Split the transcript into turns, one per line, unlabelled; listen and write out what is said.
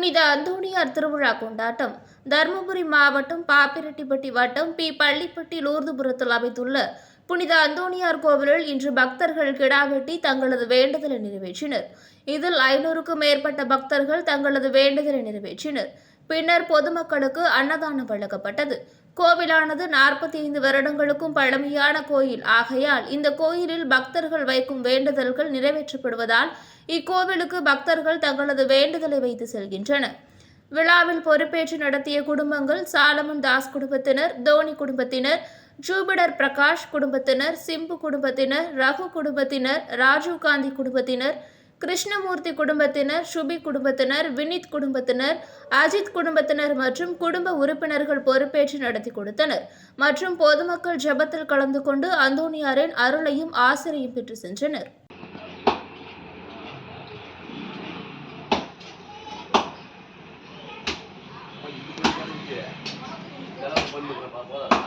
புனித அந்தோணியார் திருவிழா கொண்டாட்டம். தருமபுரி மாவட்டம் பாப்பிரெட்டிப்பட்டி வட்டம் பி. பள்ளிப்பட்டி லூர்துபுரத்தில் அமைந்துள்ள புனித அந்தோணியார் கோவிலில் இன்று பக்தர்கள் கிடா வெட்டி தங்களது வேண்டுதலை நிறைவேற்றினர். இதில் ஐநூறுக்கும் மேற்பட்ட பக்தர்கள் தங்களது வேண்டுதலை நிறைவேற்றினர். பின்னர் பொதுமக்களுக்கு அன்னதானம் வழங்கப்பட்டது. கோவிலானது நாற்பத்தி ஐந்து வருடங்களுக்கும் பழமையான கோயில். ஆகையால் இந்த கோயிலில் பக்தர்கள் வைக்கும் வேண்டுதல்கள் நிறைவேற்றப்படுவதால் இக்கோவிலுக்கு பக்தர்கள் தங்களது வேண்டுதலை வைத்து செல்கின்றனர். விழாவில் பொறுப்பேற்று நடத்திய குடும்பங்கள் சாலமன் தாஸ் குடும்பத்தினர் தோனி குடும்பத்தினர் ஜூபிடர் பிரகாஷ் குடும்பத்தினர் சிம்பு குடும்பத்தினர் ரகு குடும்பத்தினர் ராஜீவ் காந்தி குடும்பத்தினர் கிருஷ்ணமூர்த்தி குடும்பத்தினர் சுபி குடும்பத்தினர் வினித் குடும்பத்தினர் அஜித் குடும்பத்தினர் மற்றும் குடும்ப உறுப்பினர்கள் பொறுப்பேற்று நடத்தி கொடுத்தனர். மற்றும் பொதுமக்கள் ஜெபத்தில் கலந்து கொண்டு அந்தோணியாரின் அருளையும் ஆசிரியும் பெற்று சென்றனர்.
இதெல்லாம்